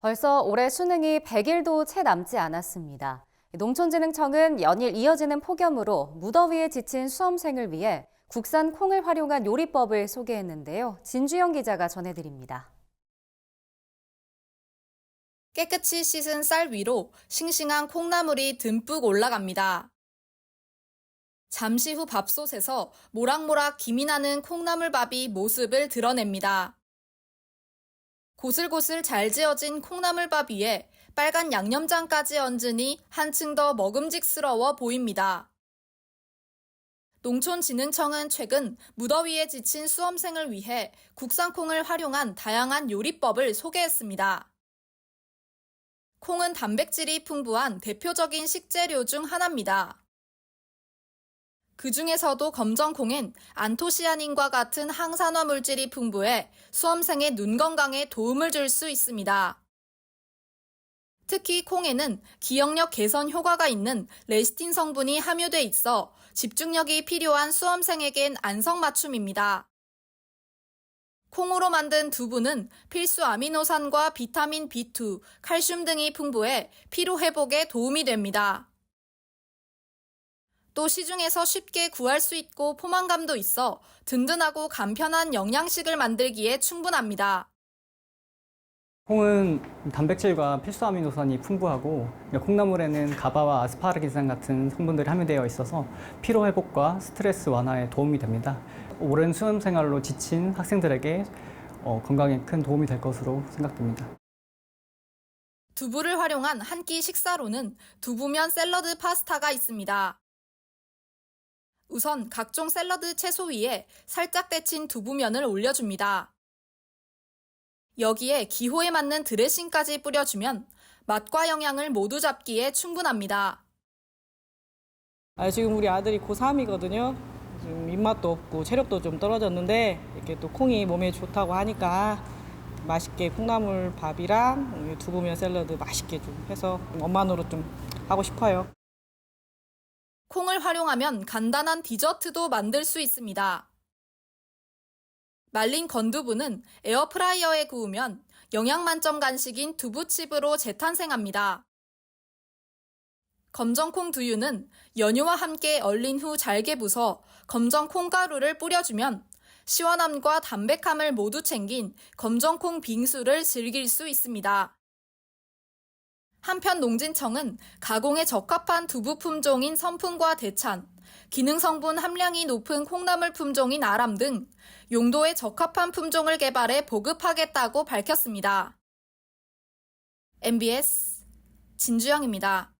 벌써 올해 수능이 100일도 채 남지 않았습니다. 농촌진흥청은 연일 이어지는 폭염으로 무더위에 지친 수험생을 위해 국산 콩을 활용한 요리법을 소개했는데요. 진주영 기자가 전해드립니다. 깨끗이 씻은 쌀 위로 싱싱한 콩나물이 듬뿍 올라갑니다. 잠시 후 밥솥에서 모락모락 김이 나는 콩나물밥이 모습을 드러냅니다. 고슬고슬 잘 지어진 콩나물밥 위에 빨간 양념장까지 얹으니 한층 더 먹음직스러워 보입니다. 농촌진흥청은 최근 무더위에 지친 수험생을 위해 국산콩을 활용한 다양한 요리법을 소개했습니다. 콩은 단백질이 풍부한 대표적인 식재료 중 하나입니다. 그 중에서도 검정콩엔 안토시아닌과 같은 항산화 물질이 풍부해 수험생의 눈 건강에 도움을 줄 수 있습니다. 특히 콩에는 기억력 개선 효과가 있는 레시틴 성분이 함유돼 있어 집중력이 필요한 수험생에겐 안성맞춤입니다. 콩으로 만든 두부는 필수 아미노산과 비타민 B2, 칼슘 등이 풍부해 피로 회복에 도움이 됩니다. 또 시중에서 쉽게 구할 수 있고 포만감도 있어 든든하고 간편한 영양식을 만들기에 충분합니다. 콩은 단백질과 필수 아미노산이 풍부하고 콩나물에는 가바와 아스파라기산 같은 성분들이 함유되어 있어서 피로 회복과 스트레스 완화에 도움이 됩니다. 오랜 수험 생활로 지친 학생들에게 어, 건강에 큰 도움이 될 것으로 생각됩니다. 두부를 활용한 한 끼 식사로는 두부면 샐러드 파스타가 있습니다. 우선 각종 샐러드 채소 위에 살짝 데친 두부면을 올려줍니다. 여기에 기호에 맞는 드레싱까지 뿌려주면 맛과 영양을 모두 잡기에 충분합니다. 아, 지금 우리 아들이 고3이거든요. 지금 입맛도 없고 체력도 좀 떨어졌는데 이렇게 또 콩이 몸에 좋다고 하니까 맛있게 콩나물 밥이랑 두부면 샐러드 맛있게 좀 해서 엄마 노릇 좀 하고 싶어요. 콩을 활용하면 간단한 디저트도 만들 수 있습니다. 말린 건두부는 에어프라이어에 구우면 영양 만점 간식인 두부칩으로 재탄생합니다. 검정콩 두유는 연유와 함께 얼린 후 잘게 부서 검정 콩 가루를 뿌려주면 시원함과 담백함을 모두 챙긴 검정콩 빙수를 즐길 수 있습니다. 한편 농진청은 가공에 적합한 두부 품종인 선풍과 대찬, 기능 성분 함량이 높은 콩나물 품종인 아람 등 용도에 적합한 품종을 개발해 보급하겠다고 밝혔습니다. MBS 진주영입니다.